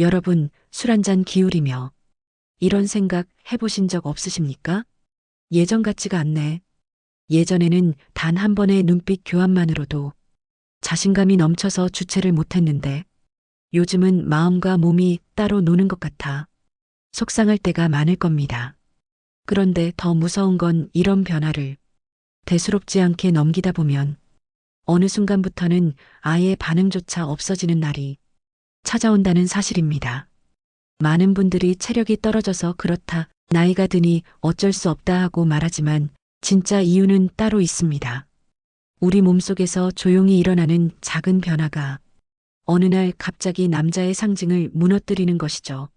여러분, 술 한 잔 기울이며 이런 생각 해보신 적 없으십니까? 예전 같지가 않네. 예전에는 단 한 번의 눈빛 교환만으로도 자신감이 넘쳐서 주체를 못했는데 요즘은 마음과 몸이 따로 노는 것 같아 속상할 때가 많을 겁니다. 그런데 더 무서운 건 이런 변화를 대수롭지 않게 넘기다 보면 어느 순간부터는 아예 반응조차 없어지는 날이 찾아온다는 사실입니다. 많은 분들이 체력이 떨어져서 그렇다, 나이가 드니 어쩔 수 없다 하고 말하지만 진짜 이유는 따로 있습니다. 우리 몸속에서 조용히 일어나는 작은 변화가 어느 날 갑자기 남자의 상징을 무너뜨리는 것이죠.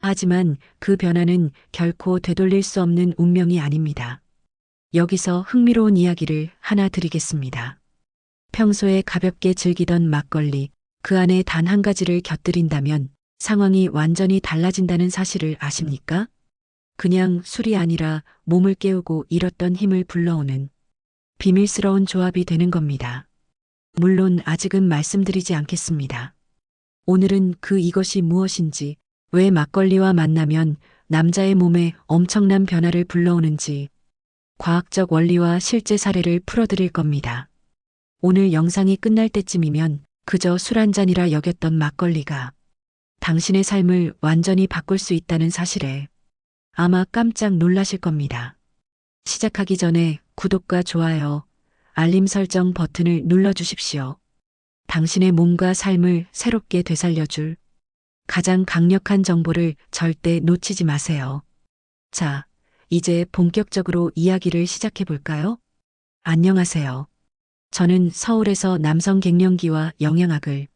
하지만 그 변화는 결코 되돌릴 수 없는 운명이 아닙니다. 여기서 흥미로운 이야기를 하나 드리겠습니다. 평소에 가볍게 즐기던 막걸리, 그 안에 단 한 가지를 곁들인다면 상황이 완전히 달라진다는 사실을 아십니까? 그냥 술이 아니라 몸을 깨우고 잃었던 힘을 불러오는 비밀스러운 조합이 되는 겁니다. 물론 아직은 말씀드리지 않겠습니다. 오늘은 그 이것이 무엇인지, 왜 막걸리와 만나면 남자의 몸에 엄청난 변화를 불러오는지, 과학적 원리와 실제 사례를 풀어드릴 겁니다. 오늘 영상이 끝날 때쯤이면 그저 술 한 잔이라 여겼던 막걸리가 당신의 삶을 완전히 바꿀 수 있다는 사실에 아마 깜짝 놀라실 겁니다. 시작하기 전에 구독과 좋아요, 알림 설정 버튼을 눌러주십시오. 당신의 몸과 삶을 새롭게 되살려줄 가장 강력한 정보를 절대 놓치지 마세요. 자, 이제 본격적으로 이야기를 시작해 볼까요? 안녕하세요. 저는 서울에서 남성 갱년기와 영양학을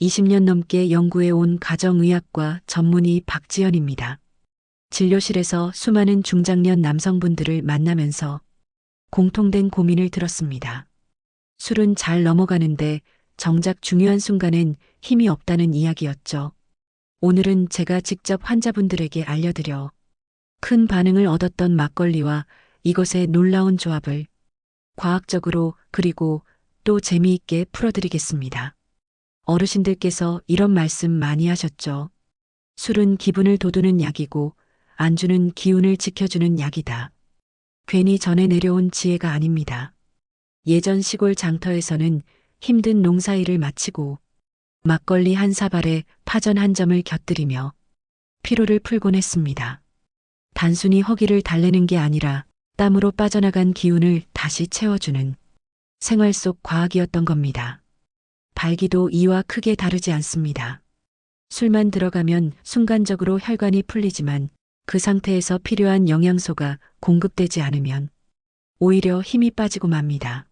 20년 넘게 연구해 온 가정의학과 전문의 박지연입니다. 진료실에서 수많은 중장년 남성분들을 만나면서 공통된 고민을 들었습니다. 술은 잘 넘어가는데 정작 중요한 순간엔 힘이 없다는 이야기였죠. 오늘은 제가 직접 환자분들에게 알려드려 큰 반응을 얻었던 막걸리와 이것의 놀라운 조합을 과학적으로 그리고 또 재미있게 풀어드리겠습니다. 어르신들께서 이런 말씀 많이 하셨죠. 술은 기분을 돋우는 약이고 안주는 기운을 지켜주는 약이다. 괜히 전해 내려온 지혜가 아닙니다. 예전 시골 장터에서는 힘든 농사일을 마치고 막걸리 한 사발에 파전 한 점을 곁들이며 피로를 풀곤 했습니다. 단순히 허기를 달래는 게 아니라 땀으로 빠져나간 기운을 다시 채워주는 생활 속 과학이었던 겁니다. 발기도 이와 크게 다르지 않습니다. 술만 들어가면 순간적으로 혈관이 풀리지만 그 상태에서 필요한 영양소가 공급되지 않으면 오히려 힘이 빠지고 맙니다.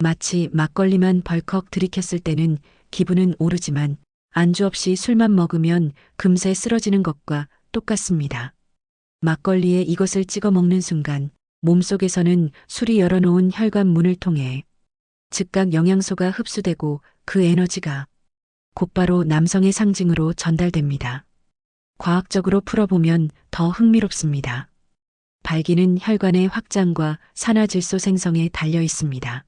마치 막걸리만 벌컥 들이켰을 때는 기분은 오르지만 안주 없이 술만 먹으면 금세 쓰러지는 것과 똑같습니다. 막걸리에 이것을 찍어 먹는 순간 몸속에서는 술이 열어놓은 혈관 문을 통해 즉각 영양소가 흡수되고 그 에너지가 곧바로 남성의 상징으로 전달됩니다. 과학적으로 풀어보면 더 흥미롭습니다. 발기는 혈관의 확장과 산화질소 생성에 달려 있습니다.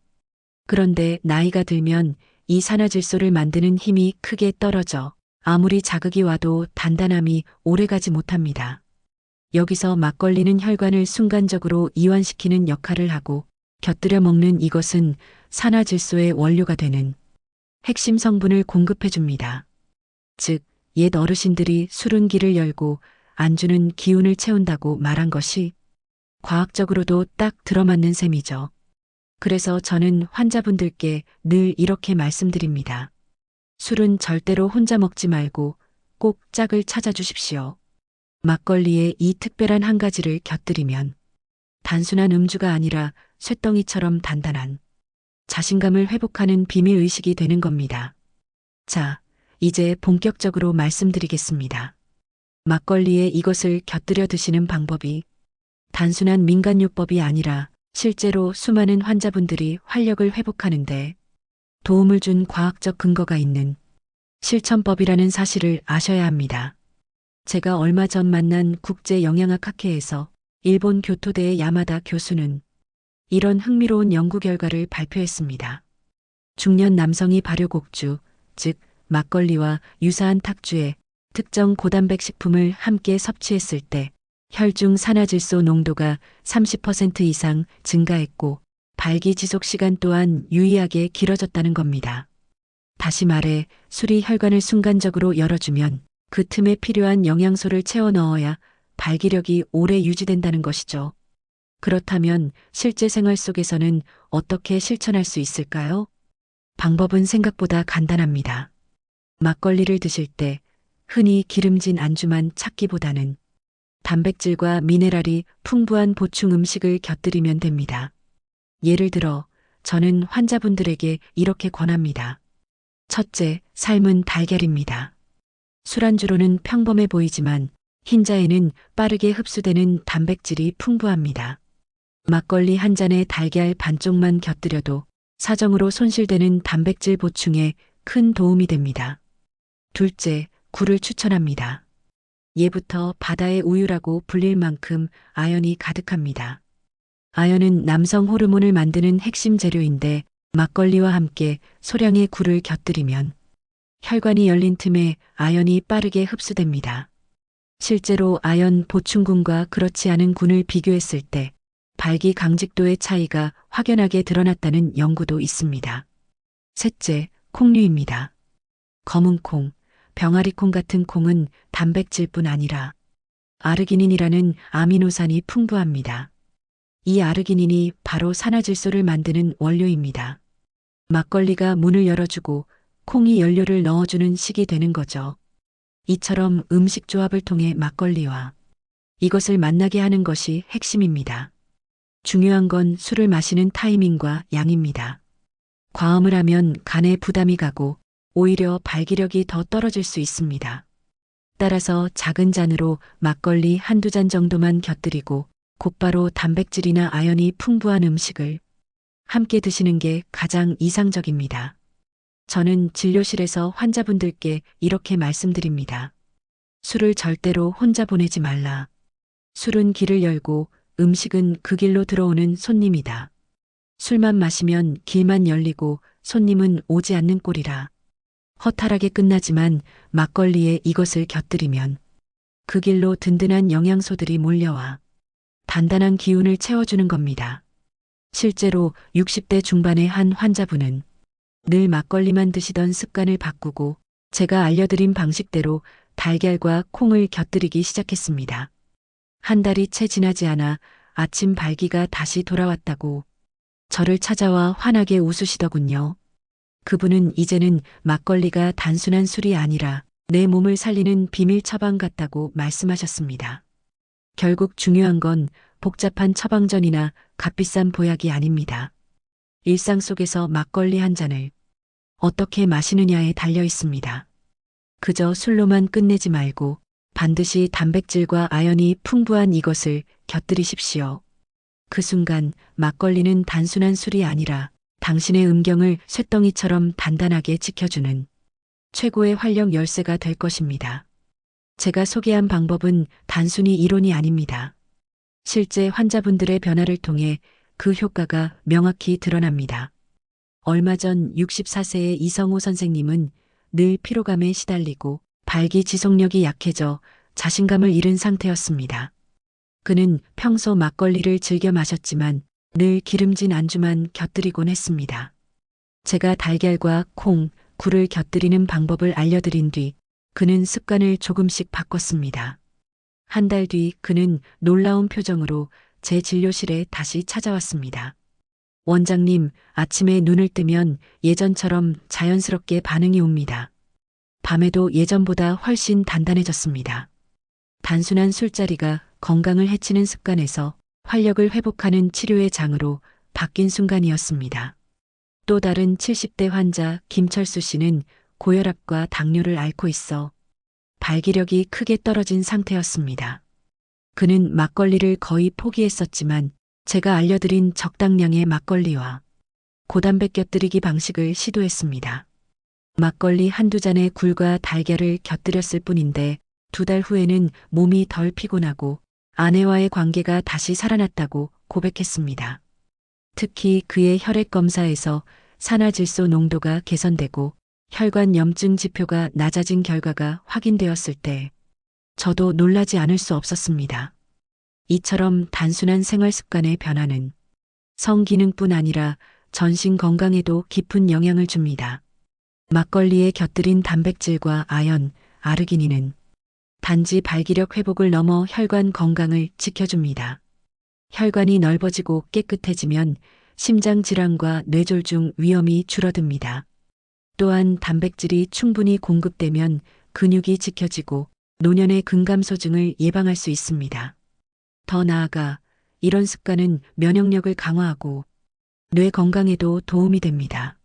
그런데 나이가 들면 이 산화질소를 만드는 힘이 크게 떨어져 아무리 자극이 와도 단단함이 오래가지 못합니다. 여기서 막걸리는 혈관을 순간적으로 이완시키는 역할을 하고 곁들여 먹는 이것은 산화질소의 원료가 되는 핵심 성분을 공급해 줍니다. 즉, 옛 어르신들이 술은 기를 열고 안주는 기운을 채운다고 말한 것이 과학적으로도 딱 들어맞는 셈이죠. 그래서 저는 환자분들께 늘 이렇게 말씀드립니다. 술은 절대로 혼자 먹지 말고 꼭 짝을 찾아주십시오. 막걸리에 이 특별한 한 가지를 곁들이면 단순한 음주가 아니라 쇳덩이처럼 단단한 자신감을 회복하는 비밀 의식이 되는 겁니다. 자, 이제 본격적으로 말씀드리겠습니다. 막걸리에 이것을 곁들여 드시는 방법이 단순한 민간요법이 아니라 실제로 수많은 환자분들이 활력을 회복하는데 도움을 준 과학적 근거가 있는 실천법이라는 사실을 아셔야 합니다. 제가 얼마 전 만난 국제 영양학 학회에서 일본 교토대의 야마다 교수는 이런 흥미로운 연구 결과를 발표했습니다. 중년 남성이 발효곡주, 즉 막걸리와 유사한 탁주에 특정 고단백 식품을 함께 섭취했을 때 혈중 산화질소 농도가 30% 이상 증가했고 발기 지속 시간 또한 유의하게 길어졌다는 겁니다. 다시 말해 술이 혈관을 순간적으로 열어주면 그 틈에 필요한 영양소를 채워 넣어야 발기력이 오래 유지된다는 것이죠. 그렇다면 실제 생활 속에서는 어떻게 실천할 수 있을까요? 방법은 생각보다 간단합니다. 막걸리를 드실 때 흔히 기름진 안주만 찾기보다는 단백질과 미네랄이 풍부한 보충 음식을 곁들이면 됩니다. 예를 들어 저는 환자분들에게 이렇게 권합니다. 첫째, 삶은 달걀입니다. 술안주로는 평범해 보이지만 흰자에는 빠르게 흡수되는 단백질이 풍부합니다. 막걸리 한 잔에 달걀 반쪽만 곁들여도 사정으로 손실되는 단백질 보충에 큰 도움이 됩니다. 둘째, 굴을 추천합니다. 예부터 바다의 우유라고 불릴 만큼 아연이 가득합니다. 아연은 남성 호르몬을 만드는 핵심 재료인데 막걸리와 함께 소량의 굴을 곁들이면 혈관이 열린 틈에 아연이 빠르게 흡수됩니다. 실제로 아연 보충군과 그렇지 않은 군을 비교했을 때 발기 강직도의 차이가 확연하게 드러났다는 연구도 있습니다. 셋째, 콩류입니다. 검은 콩, 병아리 콩 같은 콩은 단백질뿐 아니라 아르기닌이라는 아미노산이 풍부합니다. 이 아르기닌이 바로 산화질소를 만드는 원료입니다. 막걸리가 문을 열어주고 콩이 연료를 넣어주는 식이 되는 거죠. 이처럼 음식 조합을 통해 막걸리와 이것을 만나게 하는 것이 핵심입니다. 중요한 건 술을 마시는 타이밍과 양입니다. 과음을 하면 간에 부담이 가고 오히려 발기력이 더 떨어질 수 있습니다. 따라서 작은 잔으로 막걸리 한두 잔 정도만 곁들이고 곧바로 단백질이나 아연이 풍부한 음식을 함께 드시는 게 가장 이상적입니다. 저는 진료실에서 환자분들께 이렇게 말씀드립니다. 술을 절대로 혼자 보내지 말라. 술은 길을 열고 음식은 그 길로 들어오는 손님이다. 술만 마시면 길만 열리고 손님은 오지 않는 꼴이라. 허탈하게 끝나지만 막걸리에 이것을 곁들이면 그 길로 든든한 영양소들이 몰려와 단단한 기운을 채워주는 겁니다. 실제로 60대 중반의 한 환자분은 늘 막걸리만 드시던 습관을 바꾸고 제가 알려드린 방식대로 달걀과 콩을 곁들이기 시작했습니다. 한 달이 채 지나지 않아 아침 발기가 다시 돌아왔다고 저를 찾아와 환하게 웃으시더군요. 그분은 이제는 막걸리가 단순한 술이 아니라 내 몸을 살리는 비밀 처방 같다고 말씀하셨습니다. 결국 중요한 건 복잡한 처방전이나 값비싼 보약이 아닙니다. 일상 속에서 막걸리 한 잔을 어떻게 마시느냐에 달려 있습니다. 그저 술로만 끝내지 말고 반드시 단백질과 아연이 풍부한 이것을 곁들이십시오. 그 순간 막걸리는 단순한 술이 아니라 당신의 음경을 쇳덩이처럼 단단하게 지켜주는 최고의 활력 열쇠가 될 것입니다. 제가 소개한 방법은 단순히 이론이 아닙니다. 실제 환자분들의 변화를 통해 그 효과가 명확히 드러납니다. 얼마 전 64세의 이성호 선생님은 늘 피로감에 시달리고 발기 지속력이 약해져 자신감을 잃은 상태였습니다. 그는 평소 막걸리를 즐겨 마셨지만 늘 기름진 안주만 곁들이곤 했습니다. 제가 달걀과 콩, 굴을 곁들이는 방법을 알려드린 뒤 그는 습관을 조금씩 바꿨습니다. 한 달 뒤 그는 놀라운 표정으로 제 진료실에 다시 찾아왔습니다. 원장님, 아침에 눈을 뜨면 예전처럼 자연스럽게 반응이 옵니다. 밤에도 예전보다 훨씬 단단해졌습니다. 단순한 술자리가 건강을 해치는 습관에서 활력을 회복하는 치료의 장으로 바뀐 순간이었습니다. 또 다른 70대 환자 김철수 씨는 고혈압과 당뇨를 앓고 있어 발기력이 크게 떨어진 상태였습니다. 그는 막걸리를 거의 포기했었지만 제가 알려드린 적당량의 막걸리와 고단백 곁들이기 방식을 시도했습니다. 막걸리 한두 잔에 굴과 달걀을 곁들였을 뿐인데 두 달 후에는 몸이 덜 피곤하고 아내와의 관계가 다시 살아났다고 고백했습니다. 특히 그의 혈액 검사에서 산화질소 농도가 개선되고 혈관 염증 지표가 낮아진 결과가 확인되었을 때 저도 놀라지 않을 수 없었습니다. 이처럼 단순한 생활 습관의 변화는 성기능뿐 아니라 전신 건강에도 깊은 영향을 줍니다. 막걸리에 곁들인 단백질과 아연, 아르기닌은 단지 발기력 회복을 넘어 혈관 건강을 지켜줍니다. 혈관이 넓어지고 깨끗해지면 심장 질환과 뇌졸중 위험이 줄어듭니다. 또한 단백질이 충분히 공급되면 근육이 지켜지고 노년의 근감소증을 예방할 수 있습니다. 더 나아가 이런 습관은 면역력을 강화하고 뇌 건강에도 도움이 됩니다.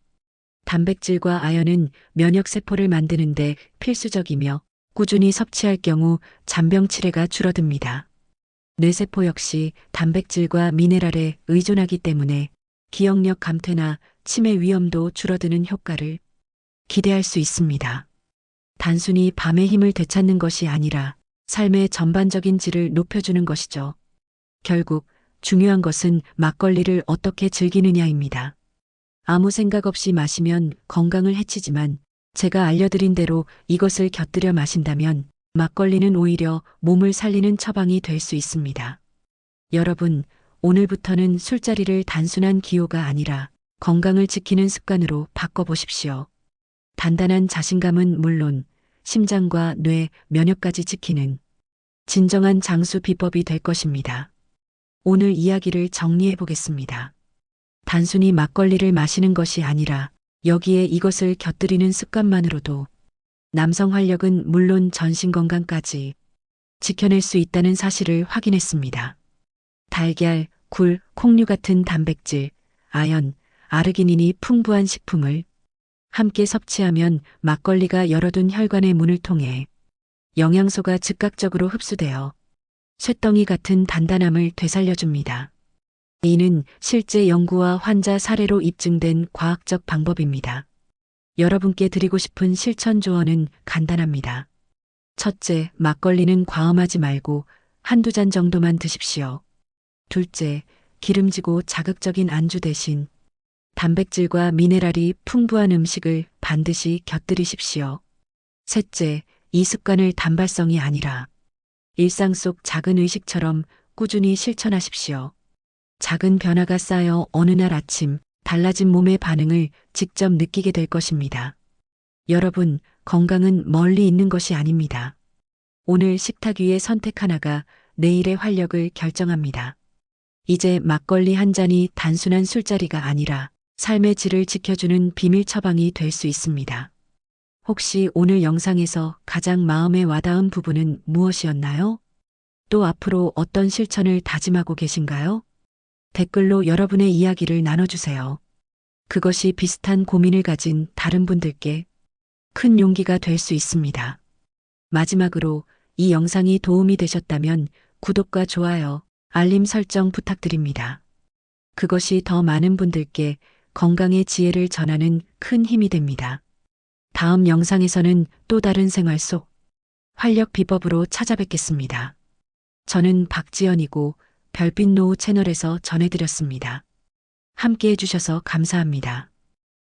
단백질과 아연은 면역세포를 만드는데 필수적이며 꾸준히 섭취할 경우 잔병 치레가 줄어듭니다. 뇌세포 역시 단백질과 미네랄에 의존하기 때문에 기억력 감퇴나 치매 위험도 줄어드는 효과를 기대할 수 있습니다. 단순히 밤의 힘을 되찾는 것이 아니라 삶의 전반적인 질을 높여주는 것이죠. 결국 중요한 것은 막걸리를 어떻게 즐기느냐입니다. 아무 생각 없이 마시면 건강을 해치지만 제가 알려드린 대로 이것을 곁들여 마신다면 막걸리는 오히려 몸을 살리는 처방이 될 수 있습니다. 여러분, 오늘부터는 술자리를 단순한 기호가 아니라 건강을 지키는 습관으로 바꿔보십시오. 단단한 자신감은 물론 심장과 뇌, 면역까지 지키는 진정한 장수 비법이 될 것입니다. 오늘 이야기를 정리해 보겠습니다. 단순히 막걸리를 마시는 것이 아니라 여기에 이것을 곁들이는 습관만으로도 남성 활력은 물론 전신 건강까지 지켜낼 수 있다는 사실을 확인했습니다. 달걀, 굴, 콩류 같은 단백질, 아연, 아르기닌이 풍부한 식품을 함께 섭취하면 막걸리가 열어둔 혈관의 문을 통해 영양소가 즉각적으로 흡수되어 쇳덩이 같은 단단함을 되살려줍니다. 이는 실제 연구와 환자 사례로 입증된 과학적 방법입니다. 여러분께 드리고 싶은 실천 조언은 간단합니다. 첫째, 막걸리는 과음하지 말고 한두 잔 정도만 드십시오. 둘째, 기름지고 자극적인 안주 대신 단백질과 미네랄이 풍부한 음식을 반드시 곁들이십시오. 셋째, 이 습관을 단발성이 아니라 일상 속 작은 의식처럼 꾸준히 실천하십시오. 작은 변화가 쌓여 어느 날 아침 달라진 몸의 반응을 직접 느끼게 될 것입니다. 여러분, 건강은 멀리 있는 것이 아닙니다. 오늘 식탁 위의 선택 하나가 내일의 활력을 결정합니다. 이제 막걸리 한 잔이 단순한 술자리가 아니라 삶의 질을 지켜주는 비밀 처방이 될 수 있습니다. 혹시 오늘 영상에서 가장 마음에 와닿은 부분은 무엇이었나요? 또 앞으로 어떤 실천을 다짐하고 계신가요? 댓글로 여러분의 이야기를 나눠주세요. 그것이 비슷한 고민을 가진 다른 분들께 큰 용기가 될 수 있습니다. 마지막으로 이 영상이 도움이 되셨다면 구독과 좋아요, 알림 설정 부탁드립니다. 그것이 더 많은 분들께 건강의 지혜를 전하는 큰 힘이 됩니다. 다음 영상에서는 또 다른 생활 속 활력 비법으로 찾아뵙겠습니다. 저는 박지연이고 별빛 노후 채널에서 전해드렸습니다. 함께 해주셔서 감사합니다.